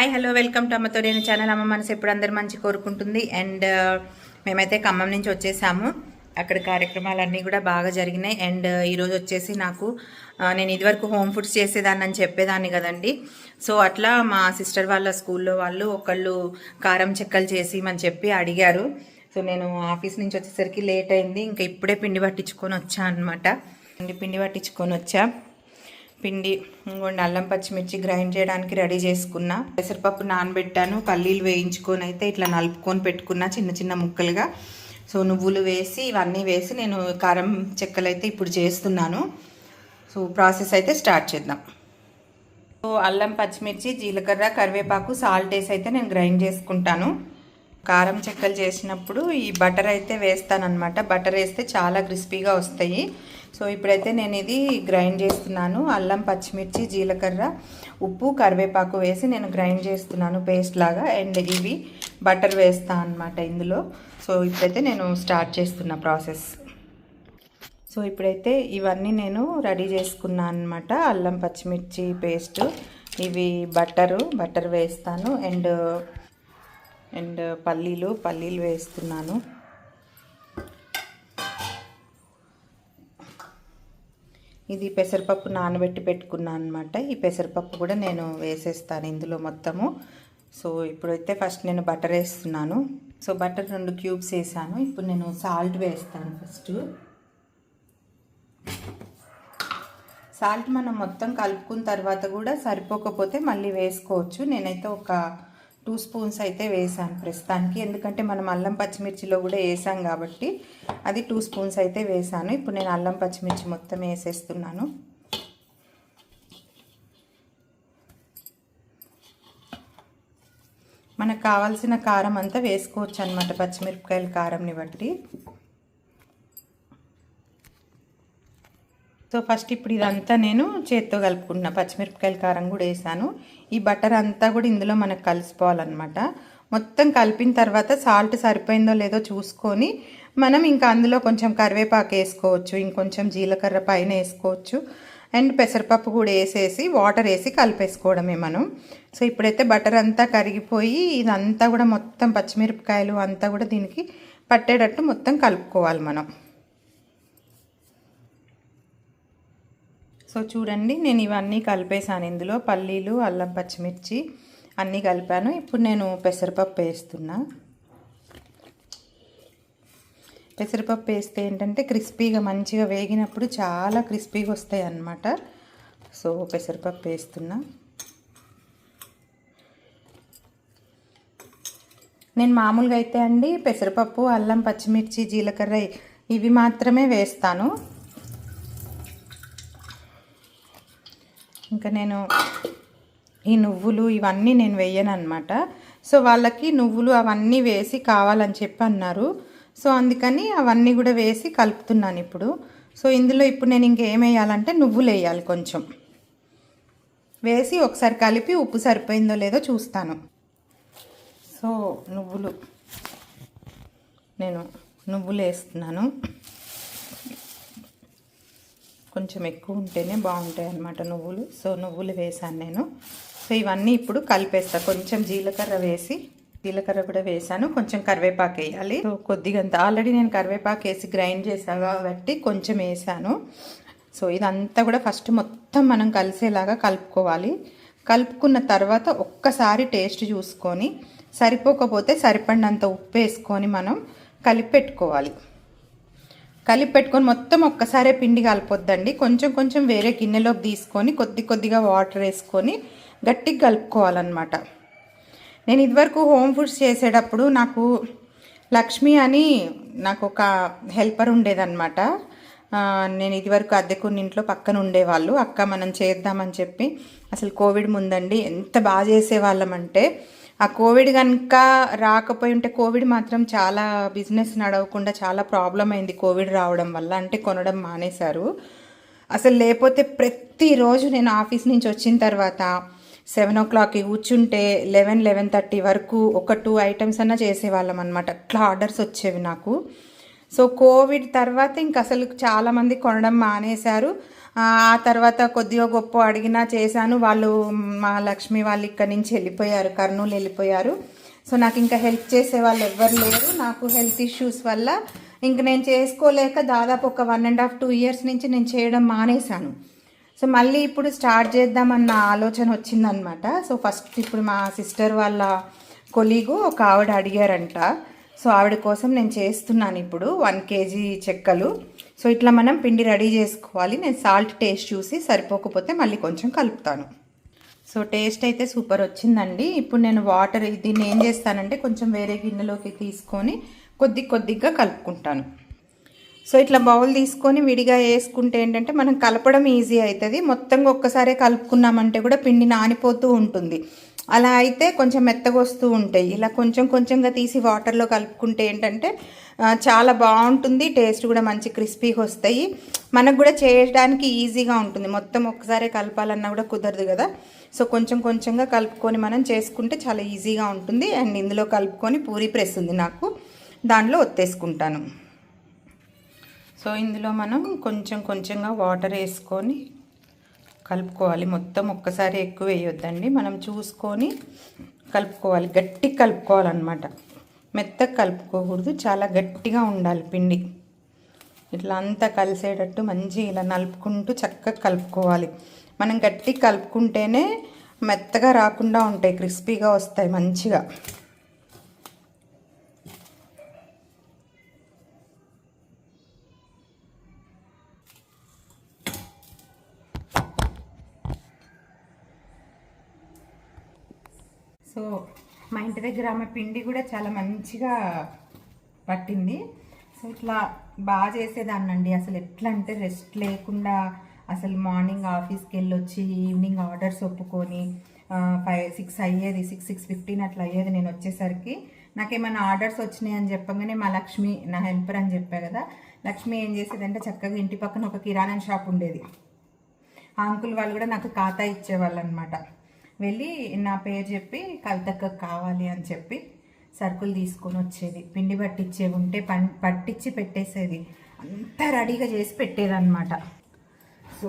Hi hello welcome to అమ్మతో నేను channel అమ్మ మనసు ఎప్పుడు అందరు మంచి కోరుకుంటుంది. అండ్ uh, మేమైతే ఖమ్మం నుంచి వచ్చేసాము. అక్కడ కార్యక్రమాలన్నీ కూడా బాగా జరిగినాయి. అండ్ uh, ఈరోజు వచ్చేసి నాకు uh, నేను ఇదివరకు హోమ్ ఫుడ్స్ చేసేదాన్ని అని చెప్పేదాన్ని కదండి. సో అట్లా మా సిస్టర్ వాళ్ళ స్కూల్లో వాళ్ళు ఒకళ్ళు కారం చెక్కలు చేసి అని చెప్పి అడిగారు. సో నేను ఆఫీస్ నుంచి వచ్చేసరికి లేట్ అయింది. ఇంకా ఇప్పుడే పిండి పట్టించుకొని వచ్చా అనమాట పిండి పట్టించుకొని వచ్చా. పిండి ఇంకోండి అల్లం పచ్చిమిర్చి గ్రైండ్ చేయడానికి రెడీ చేసుకున్న. పెసరపప్పు నానబెట్టాను పల్లీలు వేయించుకొని అయితే ఇట్లా నలుపుకొని పెట్టుకున్న చిన్న చిన్న ముక్కలుగా. సో నువ్వులు వేసి ఇవన్నీ వేసి నేను కారం చెక్కలు అయితే ఇప్పుడు చేస్తున్నాను. సో ప్రాసెస్ అయితే స్టార్ట్ చేద్దాం. సో అల్లం పచ్చిమిర్చి జీలకర్ర కరివేపాకు సాల్ట్ వేసి అయితే నేను గ్రైండ్ చేసుకుంటాను. కారం చెక్కలు చేసినప్పుడు ఈ బటర్ అయితే వేస్తానన్నమాట. బటర్ వేస్తే చాలా క్రిస్పీగా వస్తాయి. సో ఇప్పుడైతే నేను ఇది గ్రైండ్ చేస్తున్నాను. అల్లం పచ్చిమిర్చి జీలకర్ర ఉప్పు కరివేపాకు వేసి నేను గ్రైండ్ చేస్తున్నాను పేస్ట్ లాగా. అండ్ ఇవి బటర్ వేస్తాను అనమాట ఇందులో. సో ఇప్పుడైతే నేను స్టార్ట్ చేస్తున్న ప్రాసెస్. సో ఇప్పుడైతే ఇవన్నీ నేను రెడీ చేసుకున్నాను అనమాట అల్లం పచ్చిమిర్చి పేస్ట్ ఇవి బట్టరు బటర్ వేస్తాను. అండ్ అండ్ పల్లీలు పల్లీలు వేస్తున్నాను. ఇది పెసరపప్పు నానబెట్టి పెట్టుకున్నాను అనమాట ఈ పెసరపప్పు కూడా నేను వేసేస్తాను ఇందులో మొత్తము. సో ఇప్పుడైతే ఫస్ట్ నేను బటర్ వేస్తున్నాను. సో బటర్ రెండు క్యూబ్స్ వేసాను. ఇప్పుడు నేను సాల్ట్ వేస్తాను ఫస్ట్. సాల్ట్ మనం మొత్తం కలుపుకున్న తర్వాత కూడా సరిపోకపోతే మళ్ళీ వేసుకోవచ్చు. నేనైతే ఒక టూ స్పూన్స్ అయితే వేసాను ప్రస్తుతానికి. ఎందుకంటే మనం అల్లం పచ్చిమిర్చిలో కూడా వేసాం కాబట్టి అది టూ స్పూన్స్ అయితే వేసాను. ఇప్పుడు నేను అల్లం పచ్చిమిర్చి మొత్తం వేసేస్తున్నాను. మనకు కావాల్సిన కారం అంతా వేసుకోవచ్చు అనమాట పచ్చిమిరపకాయల కారంని బట్టి. సో ఫస్ట్ ఇప్పుడు ఇదంతా నేను చేత్తో కలుపుకుంటున్నా. పచ్చిమిరపకాయల కారం కూడా వేసాను. ఈ బటర్ అంతా కూడా ఇందులో మనకు కలిసిపోవాలన్నమాట. మొత్తం కలిపిన తర్వాత సాల్ట్ సరిపోయిందో లేదో చూసుకొని మనం ఇంకా అందులో కొంచెం కరివేపాకు వేసుకోవచ్చు. ఇంకొంచెం జీలకర్ర పైన వేసుకోవచ్చు. అండ్ పెసరపప్పు కూడా వేసేసి వాటర్ వేసి కలిపేసుకోవడమే మనం. సో ఇప్పుడైతే బటర్ అంతా కరిగిపోయి ఇదంతా కూడా మొత్తం పచ్చిమిరపకాయలు అంతా కూడా దీనికి పట్టేటట్టు మొత్తం కలుపుకోవాలి మనం. సో చూడండి నేను ఇవన్నీ కలిపేసాను ఇందులో పల్లీలు అల్లం పచ్చిమిర్చి అన్నీ కలిపాను. ఇప్పుడు నేను పెసరపప్పు వేస్తున్నా. పెసరపప్పు వేస్తే ఏంటంటే క్రిస్పీగా మంచిగా వేగినప్పుడు చాలా క్రిస్పీగా వస్తాయి అన్నమాట. సో పెసరపప్పు వేస్తున్నా. నేను మామూలుగా అయితే అండి పెసరపప్పు అల్లం పచ్చిమిర్చి జీలకర్ర ఇవి మాత్రమే వేస్తాను. ఇంకా నేను ఈ నువ్వులు ఇవన్నీ నేను వేయను అనమాట సో వాళ్ళకి నువ్వులు అవన్నీ వేసి కావాలని చెప్పి అన్నారు. సో అందుకని అవన్నీ కూడా వేసి కలుపుతున్నాను ఇప్పుడు. సో ఇందులో ఇప్పుడు నేను ఇంకేం వేయాలంటే నువ్వులు వేయాలి కొంచెం. వేసి ఒకసారి కలిపి ఉప్పు సరిపోయిందో లేదో చూస్తాను. సో నువ్వులు. నేను నువ్వులు వేస్తున్నాను. కొంచెం ఎక్కువ ఉంటేనే బాగుంటాయి అన్నమాట నువ్వులు. సో నువ్వులు వేసాను నేను. సో ఇవన్నీ ఇప్పుడు కలిపేస్తా. కొంచెం జీలకర్ర వేసి జీలకర్ర కూడా వేసాను కొంచెం కరివేపాకు వేయాలి. సో కొద్దిగా ఆల్రెడీ నేను కరివేపాకు వేసి గ్రైండ్ చేసాను కాబట్టి కొంచెం వేసాను సో ఇదంతా కూడా ఫస్ట్ మొత్తం మనం కలిసేలాగా కలుపుకోవాలి. కలుపుకున్న తర్వాత ఒక్కసారి టేస్ట్ చూసుకొని సరిపోకపోతే సరిపడినంత ఉప్పు వేసుకొని మనం కలిపి పెట్టుకోవాలి కలిపి పెట్టుకొని మొత్తం ఒక్కసారే పిండి కలపొద్దండి. కొంచెం కొంచెం వేరే గిన్నెలోకి తీసుకొని కొద్ది కొద్దిగా వాటర్ వేసుకొని గట్టిగా కలుపుకోవాలన్నమాట. నేను ఇదివరకు హోమ్ ఫుడ్స్ చేసేటప్పుడు నాకు లక్ష్మి అని నాకు ఒక హెల్పర్ ఉండేదన్నమాట. నేను ఇదివరకు అద్దెకున్న ఇంట్లో పక్కన ఉండేవాళ్ళు. అక్క మనం చేద్దామని చెప్పి అసలు కోవిడ్ ముందండి ఎంత బాగా చేసేవాళ్ళం అంటే ఆ కోవిడ్ కనుక రాకపోయి ఉంటే కోవిడ్ మాత్రం చాలా బిజినెస్ నడవకుండా చాలా ప్రాబ్లం అయింది కోవిడ్ రావడం వల్ల. అంటే కొనడం మానేశారు. అసలు లేకపోతే ప్రతిరోజు నేను ఆఫీస్ నుంచి వచ్చిన తర్వాత సెవెన్ ఓ క్లాక్కి కూర్చుంటే లెవెన్ లెవెన్ థర్టీ వరకు ఒక టూ ఐటమ్స్ అన్నా చేసేవాళ్ళం అనమాట అట్లా ఆర్డర్స్ వచ్చేవి నాకు. సో కోవిడ్ తర్వాత ఇంక అసలు చాలామంది కొనడం మానేశారు. ఆ తర్వాత కొద్దిగా గొప్ప అడిగినా చేశాను. వాళ్ళు మా లక్ష్మి వాళ్ళు ఇక్కడి నుంచి వెళ్ళిపోయారు కర్నూలు వెళ్ళిపోయారు. సో నాకు ఇంకా హెల్ప్ చేసే వాళ్ళు ఎవ్వరు లేరు. నాకు హెల్త్ ఇష్యూస్ వల్ల ఇంక నేను చేసుకోలేక దాదాపు ఒక one and half two years నుంచి నేను చేయడం మానేశాను. సో మళ్ళీ ఇప్పుడు స్టార్ట్ చేద్దామన్న ఆలోచన వచ్చిందనమాట సో ఫస్ట్ ఇప్పుడు మా సిస్టర్ వాళ్ళ కొలీగు ఒక ఆవిడ అడిగారంట. సో ఆవిడ కోసం నేను చేస్తున్నాను ఇప్పుడు వన్ కేజీ చెక్కలు. సో ఇట్లా మనం పిండి రెడీ చేసుకోవాలి. నేను సాల్ట్ టేస్ట్ చూసి సరిపోకపోతే మళ్ళీ కొంచెం కలుపుతాను. సో టేస్ట్ అయితే సూపర్ వచ్చిందండి. ఇప్పుడు నేను వాటర్ దీన్ని ఏం చేస్తానంటే కొంచెం వేరే గిన్నెలోకి తీసుకొని కొద్ది కొద్దిగా కలుపుకుంటాను. సో ఇట్లా బౌల్ తీసుకొని విడిగా వేసుకుంటే ఏంటంటే మనం కలపడం ఈజీ అవుతుంది. మొత్తంగా ఒక్కసారే కలుపుకున్నామంటే కూడా పిండి నానిపోతూ ఉంటుంది. అలా అయితే కొంచెం మెత్తగా వస్తూ ఉంటాయి. ఇలా కొంచెం కొంచెంగా తీసి వాటర్లో కలుపుకుంటే ఏంటంటే చాలా బాగుంటుంది. టేస్ట్ కూడా మంచి క్రిస్పీగా వస్తాయి. మనకు కూడా చేయడానికి ఈజీగా ఉంటుంది. మొత్తం ఒకసారే కలపాలన్నా కూడా కుదరదు కదా. సో కొంచెం కొంచెంగా కలుపుకొని మనం చేసుకుంటే చాలా ఈజీగా ఉంటుంది. అండ్ ఇందులో కలుపుకొని పూరి ప్రెస్ ఉంది నాకు. దానిలో ఒత్తేసుకుంటాను. సో ఇందులో మనం కొంచెం కొంచెంగా వాటర్ వేసుకొని కలుపుకోవాలి. మొత్తం ఒక్కసారి ఎక్కువ వేయొద్దండి. మనం చూసుకొని కలుపుకోవాలి. గట్టి కలుపుకోవాలన్నమాట. మెత్తగా కలుపుకోకూడదు. చాలా గట్టిగా ఉండాలి పిండి. ఇట్లా అంతా కలిసేటట్టు మంచి ఇలా నలుపుకుంటూ చక్కగా కలుపుకోవాలి. మనం గట్టి కలుపుకుంటేనే మెత్తగా రాకుండా ఉంటాయి. క్రిస్పీగా వస్తాయి మంచిగా. సో మా ఇంటి దగ్గర ఆమె పిండి కూడా చాలా మంచిగా పట్టింది. సో ఇట్లా బాగా చేసేదాన్నండి. అసలు ఎట్లా అంటే రెస్ట్ లేకుండా అసలు మార్నింగ్ ఆఫీస్కి వెళ్ళొచ్చి ఈవినింగ్ ఆర్డర్స్ ఒప్పుకొని ఫైవ్ సిక్స్ అయ్యేది సిక్స్ సిక్స్ ఫిఫ్టీన్ అట్లా అయ్యేది నేను వచ్చేసరికి. నాకేమైనా ఆర్డర్స్ వచ్చినాయి అని చెప్పగానే మా లక్ష్మి నా హెల్పర్ అని చెప్పా కదా లక్ష్మి ఏం చేసేదంటే చక్కగా ఇంటి పక్కన ఒక కిరాణా షాప్ ఉండేది. ఆ అంకుల్ వాళ్ళు కూడా నాకు ఖాతా ఇచ్చేవాళ్ళు అనమాట వెళ్ళి నా పేరు చెప్పి కవితకు కావాలి అని చెప్పి సరుకులు తీసుకొని వచ్చేది. పిండి పట్టించే ఉంటే పం పట్టించి పెట్టేసేది. అంతా రెడీగా చేసి పెట్టేదన్నమాట. సో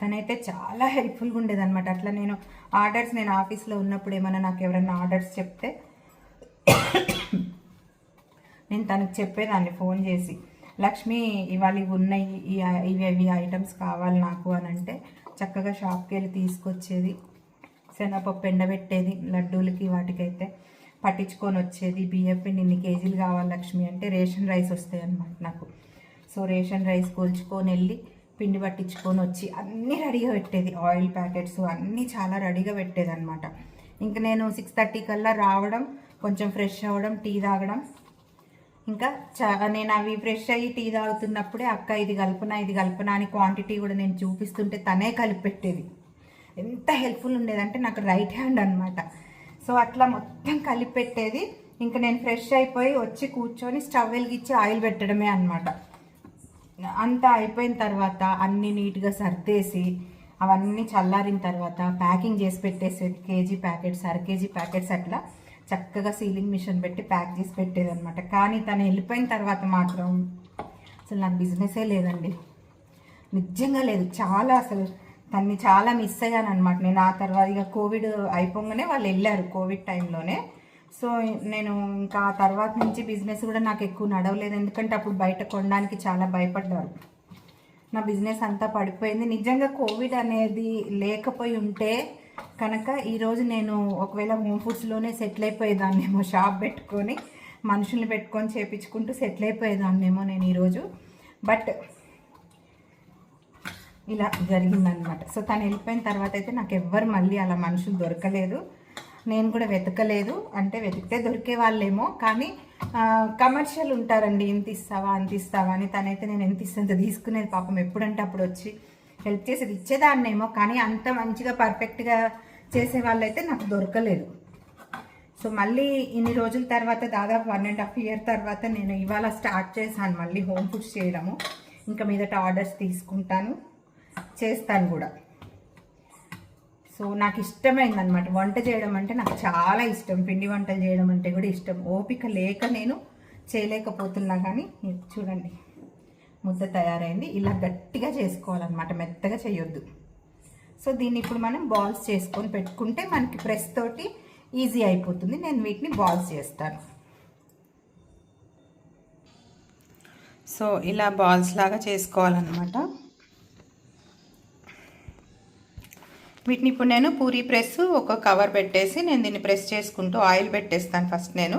తనైతే చాలా హెల్ప్ఫుల్గా ఉండేదన్నమాట. అట్లా నేను ఆర్డర్స్ నేను ఆఫీస్లో ఉన్నప్పుడు ఏమైనా నాకు ఎవరైనా ఆర్డర్స్ చెప్తే నేను తనకు చెప్పేదాన్ని ఫోన్ చేసి. లక్ష్మి ఇవాళ ఇవి ఉన్నాయి ఇవి ఇవి ఐటమ్స్ కావాలి నాకు అని అంటే చక్కగా షాప్కి వెళ్ళి తీసుకొచ్చేది. శనగపప్పు ఎండబెట్టేది లడ్డూలకి వాటికైతే పట్టించుకొని వచ్చేది. బియ్యం పిండి ఇన్ని కేజీలు కావాలి లక్ష్మి అంటే రేషన్ రైస్ వస్తాయి అన్నమాట నాకు. సో రేషన్ రైస్ కొల్చుకొని వెళ్ళి పిండి పట్టించుకొని వచ్చి అన్నీ రెడీగా పెట్టేది. ఆయిల్ ప్యాకెట్స్ అన్నీ చాలా రెడీగా పెట్టేది అనమాట ఇంక నేను సిక్స్ థర్టీ కల్లా రావడం కొంచెం ఫ్రెష్ అవ్వడం టీ తాగడం ఇంకా చా నేను అవి ఫ్రెష్ అయ్యి టీ తాగుతున్నప్పుడే అక్క ఇది కలుపునా ఇది కలుపునా అని క్వాంటిటీ కూడా నేను చూపిస్తుంటే తనే కలిపి పెట్టేది ఎంత హెల్ప్ఫుల్ ఉండేదంటే నాకు రైట్ హ్యాండ్ అనమాట సో అట్లా మొత్తం కలిపి పెట్టేది ఇంకా నేను ఫ్రెష్ అయిపోయి వచ్చి కూర్చొని స్టవ్ వెలిగించి ఆయిల్ పెట్టడమే అనమాట అంతా అయిపోయిన తర్వాత అన్ని నీట్గా సర్దేసి అవన్నీ చల్లారిన తర్వాత ప్యాకింగ్ చేసి పెట్టేసేది కేజీ ప్యాకెట్స్ అర కేజీ ప్యాకెట్స్ అట్లా. చక్కగా సీలింగ్ మిషన్ పెట్టి ప్యాక్ చేసి పెట్టేదనమాట కానీ తను వెళ్ళిపోయిన తర్వాత మాత్రం అసలు నాకు బిజినెసే లేదండి. నిజంగా లేదు. చాలా అసలు తన్ని చాలా మిస్ అయ్యాను అనమాట నేను ఆ తర్వాత ఇక కోవిడ్ అయిపోగానే వాళ్ళు వెళ్ళారు కోవిడ్ టైంలోనే. సో నేను ఇంకా ఆ తర్వాత నుంచి బిజినెస్ కూడా నాకు ఎక్కువ నడవలేదు. ఎందుకంటే అప్పుడు బయట కొనడానికి చాలా భయపడ్డారు. నా బిజినెస్ అంతా పడిపోయింది. నిజంగా కోవిడ్ అనేది లేకపోయి ఉంటే కనుక ఈరోజు నేను ఒకవేళ హోమ్ ఫుడ్స్లోనే సెటిల్ అయిపోయేదాన్నేమో షాప్ పెట్టుకొని మనుషుల్ని పెట్టుకొని చేపించుకుంటూ సెటిల్ అయిపోయేదాన్నేమో నేను ఈరోజు. బట్ ఇలా జరిగిందనమాట సో తను వెళ్ళిపోయిన తర్వాత అయితే నాకు ఎవ్వరు మళ్ళీ అలా మనుషులు దొరకలేదు. నేను కూడా వెతకలేదు. అంటే వెతికితే దొరికే వాళ్ళేమో కానీ కమర్షియల్ ఉంటారండి. ఇంత ఇస్తావా అంత ఇస్తావా అని తనైతే నేను ఎంత ఇస్తే తీసుకునేది పాపం ఎప్పుడంటే అప్పుడు వచ్చి హెల్ప్ చేసేది ఇచ్చేదాన్నేమో కానీ అంత మంచిగా పర్ఫెక్ట్గా చేసే వాళ్ళైతే నాకు దొరకలేదు. సో మళ్ళీ ఇన్ని రోజుల తర్వాత దాదాపు వన్ అండ్ హాఫ్ ఇయర్ తర్వాత నేను ఇవాళ స్టార్ట్ చేశాను మళ్ళీ హోమ్ ఫుడ్స్ చేయడము. ఇంకా మీదట ఆర్డర్స్ తీసుకుంటాను చేస్తాను కూడా. సో నాకు ఇష్టమైంది అనమాట వంట చేయడం అంటే నాకు చాలా ఇష్టం. పిండి వంటలు చేయడం అంటే కూడా ఇష్టం. ఓపిక లేక నేను చేయలేకపోతున్నా కానీ చూడండి. ముద్ద తయారైంది. ఇలా గట్టిగా చేసుకోవాలన్నమాట. మెత్తగా చేయొద్దు. సో దీన్ని ఇప్పుడు మనం బాల్స్ చేసుకొని పెట్టుకుంటే మనకి ప్రెస్ తోటి ఈజీ అయిపోతుంది. నేను వీటిని బాల్స్ చేస్తాను. సో ఇలా బాల్స్ లాగా చేసుకోవాలన్నమాట. వీటిని ఇప్పుడు నేను పూరి ప్రెస్ ఒక కవర్ పెట్టేసి నేను దీన్ని ప్రెస్ చేసుకుంటూ ఆయిల్ పెట్టేస్తాను ఫస్ట్ నేను.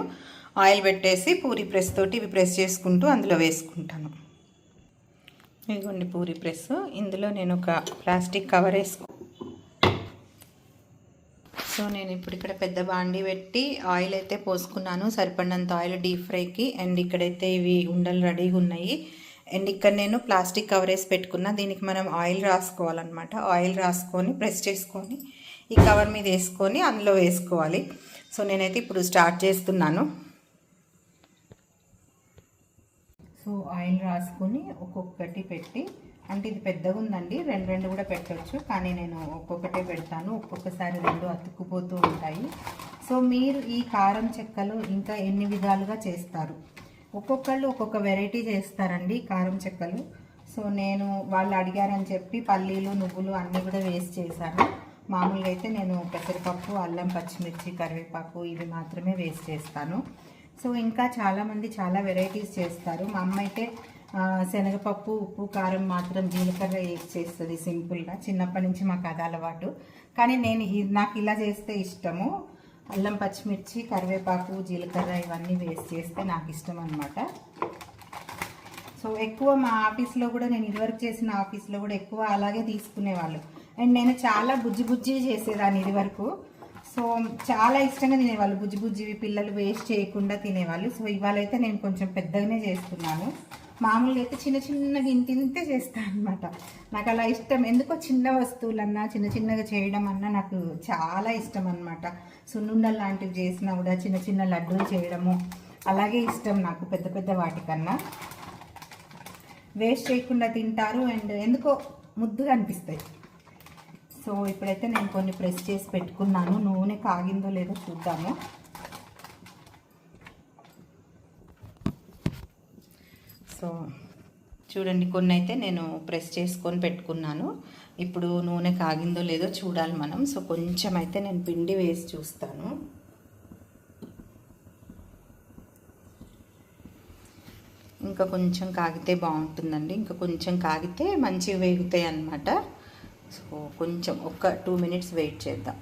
ఆయిల్ పెట్టేసి పూరి ప్రెస్ తోటి ఇవి ప్రెస్ చేసుకుంటూ అందులో వేసుకుంటాను. ఇదిగోండి పూరి ప్రెస్. ఇందులో నేను ఒక ప్లాస్టిక్ కవర్ వేసుకో. సో నేను ఇప్పుడు ఇక్కడ పెద్ద బాండి పెట్టి ఆయిల్ అయితే పోసుకున్నాను. సరిపడినంత ఆయిల్ డీప్ ఫ్రైకి. అండ్ ఇక్కడైతే ఇవి ఉండలు రెడీగా ఉన్నాయి. అండ్ ఇక్కడ నేను ప్లాస్టిక్ కవర్ వేసి పెట్టుకున్నా. దీనికి మనం ఆయిల్ రాసుకోవాలన్నమాట. ఆయిల్ రాసుకొని ప్రెస్ చేసుకొని ఈ కవర్ మీద వేసుకొని అందులో వేసుకోవాలి. సో నేనైతే ఇప్పుడు స్టార్ట్ చేస్తున్నాను. సో ఆయిల్ రాసుకొని ఒక్కొక్కటి పెట్టి అంటే ఇది పెద్దగా ఉందండి రెండు రెండు కూడా పెట్టవచ్చు కానీ నేను ఒక్కొక్కటే పెడతాను ఒక్కొక్కసారి రెండు అతుక్కుపోతూ ఉంటాయి. సో మీరు ఈ కారం చెక్కలు ఇంకా ఎన్ని విధాలుగా చేస్తారు? ఒక్కొక్కళ్ళు ఒక్కొక్క వెరైటీ చేస్తారండి కారం చెక్కలు. సో నేను వాళ్ళు అడిగారని చెప్పి పల్లీలు నువ్వులు అన్నీ కూడా వేస్ట్ చేశాను. మామూలుగా అయితే నేను పెసరపప్పు అల్లం పచ్చిమిర్చి కరివేపాకు ఇవి మాత్రమే వేస్ట్ చేస్తాను. సో ఇంకా చాలామంది చాలా వెరైటీస్ చేస్తారు. మా అమ్మ అయితే శనగపప్పు ఉప్పు కారం మాత్రం జీలకర్ర యూజ్ చేస్తుంది సింపుల్గా. చిన్నప్పటి నుంచి మాకు అది అలవాటు. కానీ నేను నాకు ఇలా చేస్తే ఇష్టము. అల్లం పచ్చిమిర్చి కరివేపాకు జీలకర్ర ఇవన్నీ వేస్ట్ చేస్తే నాకు ఇష్టం అనమాట సో ఎక్కువ మా ఆఫీస్లో కూడా నేను ఇదివరకు చేసిన ఆఫీస్లో కూడా ఎక్కువ అలాగే తీసుకునేవాళ్ళు. అండ్ నేను చాలా బుజ్జి బుజ్జి చేసేదాన్ని ఇదివరకు. సో చాలా ఇష్టంగా తినేవాళ్ళు. బుజ్జి బుజ్జివి పిల్లలు వేస్ట్ చేయకుండా తినేవాళ్ళు. సో ఇవాళ అయితే నేను కొంచెం పెద్దగానే చేస్తున్నాను. మామూలుగా అయితే చిన్న చిన్నగా ఇంత ఇంతే చేస్తాను అనమాట నాకు అలా ఇష్టం. ఎందుకో చిన్న వస్తువులన్నా చిన్న చిన్నగా చేయడం అన్నా నాకు చాలా ఇష్టం అనమాట సున్నుండలు లాంటివి చేసినా కూడా చిన్న చిన్న లడ్డూలు చేయడము అలాగే ఇష్టం నాకు పెద్ద పెద్ద వాటికన్నా. వేస్ట్ చేయకుండా తింటారు అండ్ ఎందుకో ముద్దుగా అనిపిస్తాయి. సో ఇప్పుడైతే నేను కొన్ని ప్రెస్ చేసి పెట్టుకున్నాను. నూనె కాగిందో లేదో చూద్దాము. సో చూడండి కొన్ని అయితే నేను ప్రెస్ చేసుకొని పెట్టుకున్నాను. ఇప్పుడు నూనె కాగిందో లేదో చూడాలి మనం. సో కొంచెం అయితే నేను పిండి వేసి చూస్తాను. ఇంకా కొంచెం కాగితే బాగుంటుందండి. ఇంకా కొంచెం కాగితే మంచిగా వేగుతాయి అన్నమాట. సో కొంచెం ఒక్క టూ మినిట్స్ వెయిట్ చేద్దాం.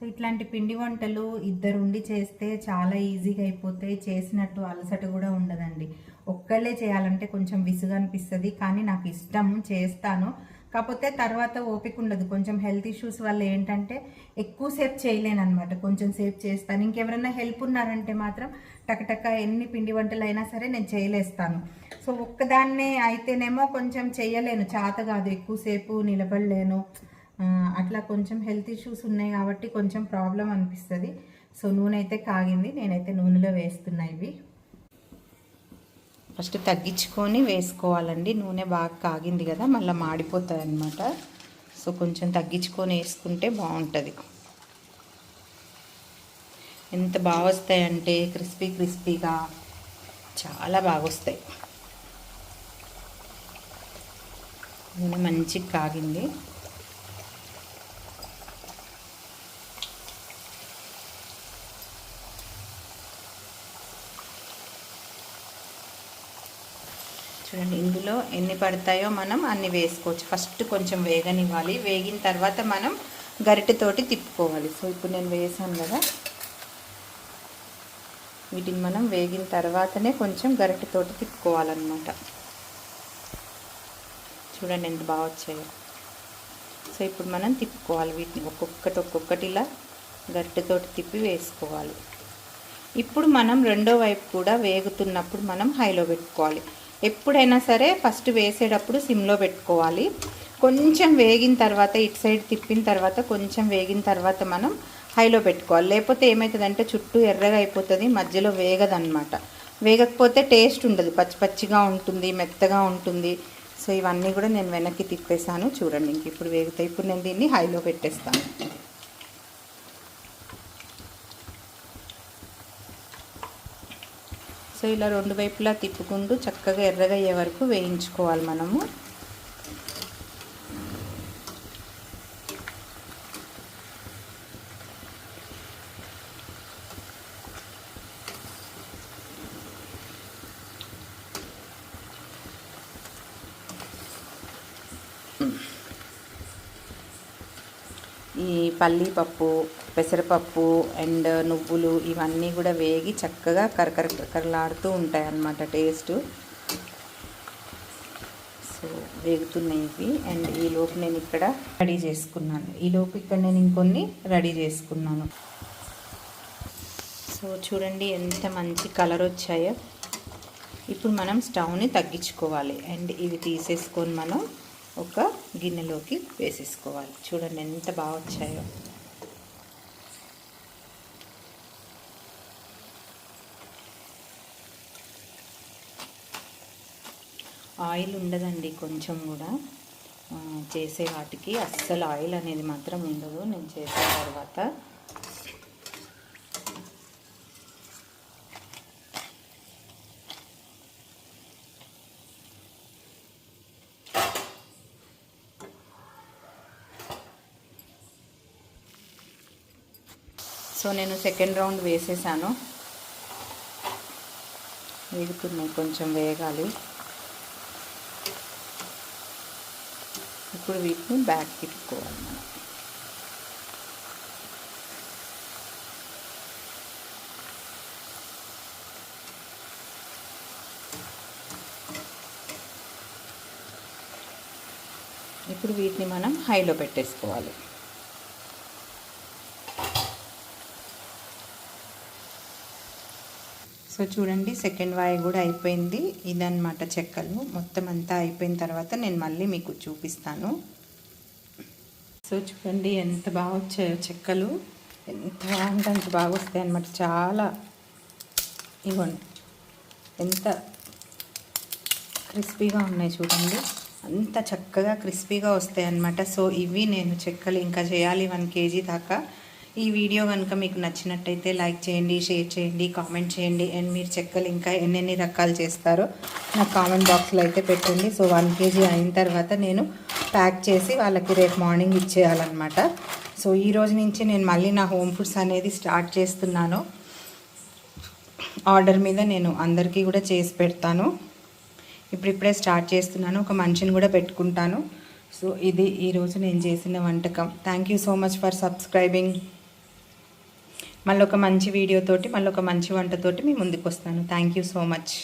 సో ఇట్లాంటి పిండి వంటలు ఇద్దరు ఉండి చేస్తే చాలా ఈజీగా అయిపోతాయి. చేసినట్టు అలసట కూడా ఉండదండి. ఒక్కళ్ళే చేయాలంటే కొంచెం విసుగు అనిపిస్తుంది కానీ నాకు ఇష్టం చేస్తాను. కాకపోతే తర్వాత ఓపిక ఉండదు. కొంచెం హెల్త్ ఇష్యూస్ వల్ల ఏంటంటే ఎక్కువసేపు చేయలేను అనమాట కొంచెం సేపు చేస్తాను. ఇంకెవరైనా హెల్ప్ ఉన్నారంటే మాత్రం టకటక ఎన్ని పిండి వంటలు అయినా సరే నేను చేయలేస్తాను. సో ఒక్కదాన్నే అయితేనేమో కొంచెం చేయలేను చేత కాదు. ఎక్కువసేపు నిలబడలేను. అట్లా కొంచెం హెల్త్ ఇష్యూస్ ఉన్నాయి కాబట్టి కొంచెం ప్రాబ్లం అనిపిస్తుంది. సో నూనె అయితే కాగింది. నేనైతే నూనెలో వేస్తున్నా ఇవి. ఫస్ట్ తగ్గించుకొని వేసుకోవాలండి. నూనె బాగా కాగింది కదా మళ్ళీ మాడిపోతుంది అనమాట సో కొంచెం తగ్గించుకొని వేసుకుంటే బాగుంటుంది. ఎంత బాగా వస్తాయంటే క్రిస్పీ క్రిస్పీగా చాలా బాగా వస్తాయి. నూనె మంచిగా కాగింది. చూడండి ఇందులో ఎన్ని పడతాయో మనం అన్ని వేసుకోవచ్చు. ఫస్ట్ కొంచెం వేగనివ్వాలి. వేగిన తర్వాత మనం గరిటెతోటి తిప్పుకోవాలి. సో ఇప్పుడు నేను వేసాను కదా. వీటిని మనం వేగిన తర్వాతనే కొంచెం గరిటెతోటి తిప్పుకోవాలన్నమాట. చూడండి ఎంత బాగా వచ్చాయో. సో ఇప్పుడు మనం తిప్పుకోవాలి వీటిని. ఒక్కొక్కటి ఒక్కొక్కటి ఇలా గరిటెతోటి తిప్పి వేసుకోవాలి. ఇప్పుడు మనం రెండో వైపు కూడా వేగుతున్నప్పుడు మనం హైలో పెట్టుకోవాలి. ఎప్పుడైనా సరే ఫస్ట్ వేసేటప్పుడు సిమ్లో పెట్టుకోవాలి. కొంచెం వేగిన తర్వాత ఇటు సైడ్ తిప్పిన తర్వాత కొంచెం వేగిన తర్వాత మనం హైలో పెట్టుకోవాలి. లేకపోతే ఏమవుతుందంటే చుట్టూ ఎర్రగా అయిపోతుంది మధ్యలో వేగదనమాట వేగకపోతే టేస్ట్ ఉండదు. పచ్చి పచ్చిగా ఉంటుంది మెత్తగా ఉంటుంది. సో ఇవన్నీ కూడా నేను వెనక్కి తిప్పేసాను చూడండి ఇంక ఇప్పుడు వేగుతాయి. ఇప్పుడు నేను దీన్ని హైలో పెట్టేస్తాను. సో ఇలా రెండు వైపులా తిప్పుకుంటూ చక్కగా ఎర్రగా అయ్యే వరకు వేయించుకోవాలి మనము. ఈ పల్లీపప్పు పెసరపప్పు అండ్ నువ్వులు ఇవన్నీ కూడా వేగి చక్కగా కరకర కరలాడుతూ ఉంటాయి అన్నమాట టేస్ట్. సో వేగుతున్నాయి ఇవి. అండ్ ఈ లోపు నేను ఇక్కడ రెడీ చేసుకున్నాను. ఈలోపు ఇక్కడ నేను ఇంకొన్ని రెడీ చేసుకున్నాను. సో చూడండి ఎంత మంచి కలర్ వచ్చాయో. ఇప్పుడు మనం స్టవ్ని తగ్గించుకోవాలి. అండ్ ఇవి తీసేసుకొని మనం ఒక గిన్నెలోకి వేసేసుకోవాలి. చూడండి ఎంత బాగా వచ్చాయో. ఆయిల్ ఉండదండి కొంచెం కూడా. చేసే వాటికి అస్సలు ఆయిల్ అనేది మాత్రం ఉండదు. నేను చేసిన తర్వాత సో నేను సెకండ్ రౌండ్ వేసేసాను. వేగుతున్నాయి కొంచెం వేగాలి ఇప్పుడు వీటిని బ్యాక్ తిప్పుకోవాలి మనం. ఇప్పుడు వీటిని మనం హైలో పెట్టేసుకోవాలి. సో చూడండి సెకండ్ వాయి కూడా అయిపోయింది. ఇదన్నమాట చెక్కలు. మొత్తం అంతా అయిపోయిన తర్వాత నేను మళ్ళీ మీకు చూపిస్తాను. సో చూడండి ఎంత బాగా వచ్చాయో చెక్కలు. ఎంత బాగుంటే అంత బాగా వస్తాయి అనమాట చాలా ఇవ్వండి. ఎంత క్రిస్పీగా ఉన్నాయి చూడండి. అంత చక్కగా క్రిస్పీగా వస్తాయి అన్నమాట. సో ఇవి నేను చెక్కలు ఇంకా చేయాలి వన్ కేజీ దాకా. ఈ వీడియో కనుక మీకు నచ్చినట్టయితే లైక్ చేయండి షేర్ చేయండి కామెంట్ చేయండి. అండ్ మీరు చెక్కలు ఇంకా ఎన్నెన్ని రకాలు చేస్తారో నాకు కామెంట్ బాక్స్లో అయితే పెట్టండి. సో వన్ కేజీ అయిన తర్వాత నేను ప్యాక్ చేసి వాళ్ళకి రేపు మార్నింగ్ ఇచ్చేయాలన్నమాట. సో ఈ రోజు నుంచి నేను మళ్ళీ నా హోమ్ ఫుడ్స్ అనేది స్టార్ట్ చేస్తున్నాను. ఆర్డర్ మీద నేను అందరికీ కూడా చేసి పెడతాను. ఇప్పుడిప్పుడే స్టార్ట్ చేస్తున్నాను. ఒక మనిషిని కూడా పెట్టుకుంటాను. సో ఇది ఈరోజు నేను చేసిన వంటకం. Thank you so much for subscribing మళ్ళీ ఒక మంచి వీడియోతోటి మళ్ళీ ఒక మంచి వంటతోటి మీ ముందుకు వస్తాను థ్యాంక్ యూ సో మచ్